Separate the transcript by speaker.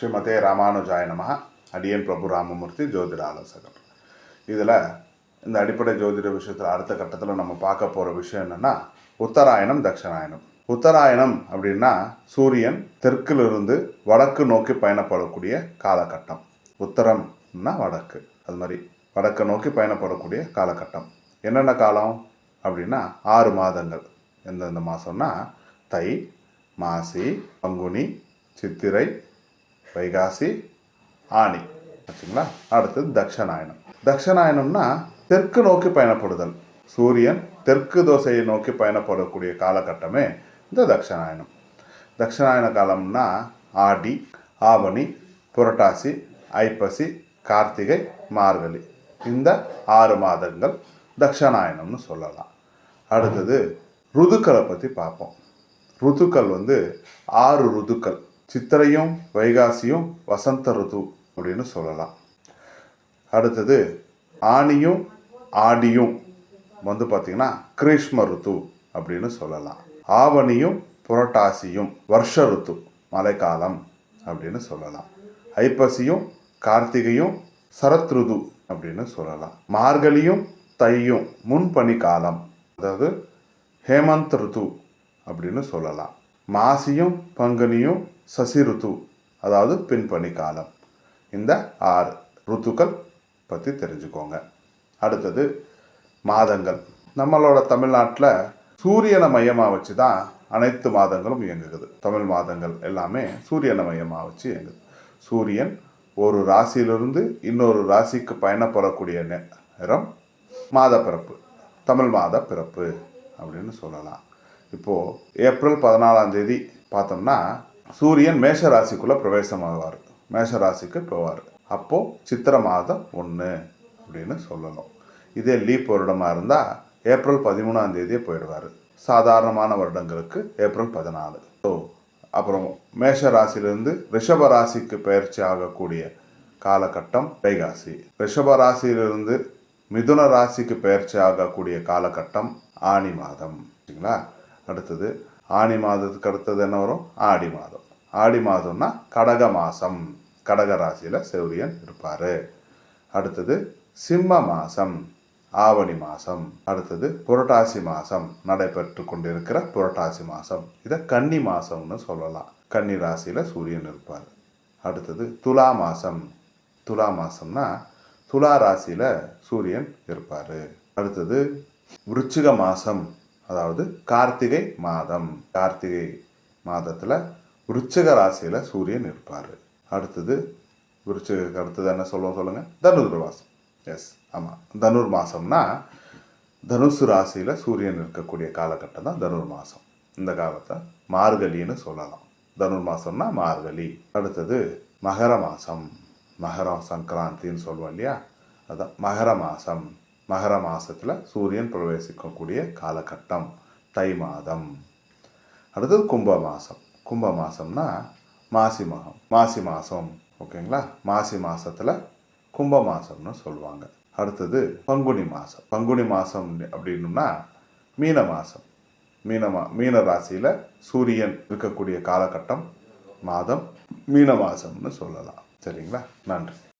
Speaker 1: ஸ்ரீமதே ராமானுஜாய நமக அடியன் பிரபு ராமமூர்த்தி ஜோதிட ஆலோசகர் இதில் இந்த அடிப்படை ஜோதிட விஷயத்தில் அடுத்த கட்டத்தில் நம்ம பார்க்க போகிற விஷயம் என்னென்னா உத்தராயணம் தட்சிணாயணம். உத்தராயணம் அப்படின்னா சூரியன் தெற்கிலிருந்து வடக்கு நோக்கி பயணப்படக்கூடிய காலகட்டம். உத்தரம்னா வடக்கு. அது மாதிரி வடக்கு நோக்கி பயணப்படக்கூடிய காலகட்டம். என்னென்ன காலம் அப்படின்னா ஆறு மாதங்கள். எந்தெந்த மாதம்னா தை மாசி பங்குனி சித்திரை வைகாசி ஆனி. ஆச்சுங்களா அடுத்தது தக்ஷநாயனம் தக்ஷநாயனம்னா தெற்கு நோக்கி பயணப்படுதல். சூரியன் தெற்கு தோசையை நோக்கி பயணப்படக்கூடிய காலகட்டமே இந்த தக்ஷநாயனம் தக்ஷநாயன காலம்னா ஆடி ஆவணி புரட்டாசி ஐப்பசி கார்த்திகை மார்கழி. இந்த ஆறு மாதங்கள் தக்ஷநாயனம்னு சொல்லலாம். அடுத்தது ருதுக்களை பற்றி பார்ப்போம். ருதுக்கள் வந்து ஆறு ருதுக்கள். சித்திரையும் வைகாசியும் வசந்த ருது அப்படின்னு சொல்லலாம். அடுத்தது ஆனியும் ஆடியும் வந்து பார்த்திங்கன்னா கிரீஷ்ம ருத்து அப்படின்னு சொல்லலாம். ஆவணியும் புரட்டாசியும் வருஷ ருத்து மழைக்காலம் அப்படின்னு சொல்லலாம். ஐப்பசியும் கார்த்திகையும் சரத் ருது அப்படின்னு சொல்லலாம். மார்கழியும் தையும் முன்பனி காலம் அதாவது ஹேமந்த் ருத்து அப்படின்னு சொல்லலாம். மாசியும் பங்குனியும் சசி ருத்து அதாவது பின்பணி காலம். இந்த ஆறு ருத்துக்கள் பற்றி தெரிஞ்சுக்கோங்க. அடுத்தது மாதங்கள். நம்மளோட தமிழ்நாட்டில் சூரியனை மையமாக வச்சு தான் அனைத்து மாதங்களும் இயங்குகிறது. தமிழ் மாதங்கள் எல்லாமே சூரியனை மையமாக வச்சு இயங்குது. சூரியன் ஒரு ராசியிலிருந்து இன்னொரு ராசிக்கு பயணப்படக்கூடிய நேரம் மாத பிறப்பு தமிழ் மாத பிறப்பு அப்படின்னு சொல்லலாம். இப்போது ஏப்ரல் பதினாலாம் தேதி பார்த்தோம்னா சூரியன் மேஷ ராசிக்குள்ளே பிரவேசமாவார். மேஷ ராசிக்கு போவார். அப்போது சித்திர மாதம் ஒன்று அப்படின்னு சொல்லணும். இதே லீப் வருடமாக இருந்தால் ஏப்ரல் பதிமூணாம் தேதியே போயிடுவார். சாதாரணமான வருடங்களுக்கு ஏப்ரல் பதினாலு. ஸோ அப்புறம் மேஷ ராசியிலிருந்து ரிஷப ராசிக்கு பயிற்சி ஆகக்கூடிய காலகட்டம் வைகாசி. ரிஷப ராசியிலிருந்து மிதுன ராசிக்கு பயிற்சி ஆகக்கூடிய காலகட்டம் ஆனி மாதம். சரிங்களா? அடுத்தது ஆனி மாதத்துக்கு அடுத்தது என்ன வரும்? ஆடி மாதம். ஆடி மாதம்னா கடக மாதம் கடக ராசியில் சூரியன் இருப்பார். அடுத்தது சிம்ம மாதம் ஆவணி மாதம் அடுத்தது புரட்டாசி மாதம் நடைபெற்று கொண்டிருக்கிற புரட்டாசி மாதம் இதை கன்னி மாதம்னு சொல்லலாம். கன்னி ராசியில் சூரியன் இருப்பார். அடுத்தது துலா மாதம் துலா மாதம்னா துலா ராசியில் சூரியன் இருப்பார். அடுத்தது விருச்சிக மாதம் அதாவது கார்த்திகை மாதம். கார்த்திகை மாதத்தில் விருச்சிக ராசியில் சூரியன் இருப்பார். அடுத்தது விருச்சிக அடுத்தது என்ன சொல்லுவோம் சொல்லுங்கள் தனுர் மாதம் எஸ் ஆமாம் தனுர் மாதம்னா தனுசு ராசியில் சூரியன் இருக்கக்கூடிய காலகட்டம் தான் தனுர் மாதம் இந்த காலத்தை மார்கழின்னு சொல்லலாம். தனுர் மாதம்னா மார்கழி. அடுத்தது மகர மாதம் மகரம் சங்கராந்தின்னு சொல்லுவோம் இல்லையா? அதான் மகர மாதம் மகர மாதத்தில் சூரியன் பிரவேசிக்கக்கூடிய காலகட்டம் தை மாதம். அடுத்தது கும்ப மாதம் கும்ப மாதம்னா மாசி மகம் மாசி மாதம் ஓகேங்களா? மாசி மாதத்தில் கும்ப மாதம்னு சொல்லுவாங்க. அடுத்தது பங்குனி மாதம் பங்குனி மாதம் அப்படின்னா மீன மாதம் மீனமா மீன ராசியில் சூரியன் இருக்கக்கூடிய காலகட்டம் மாதம் மீன மாதம்னு சொல்லலாம். சரிங்களா? நன்றி.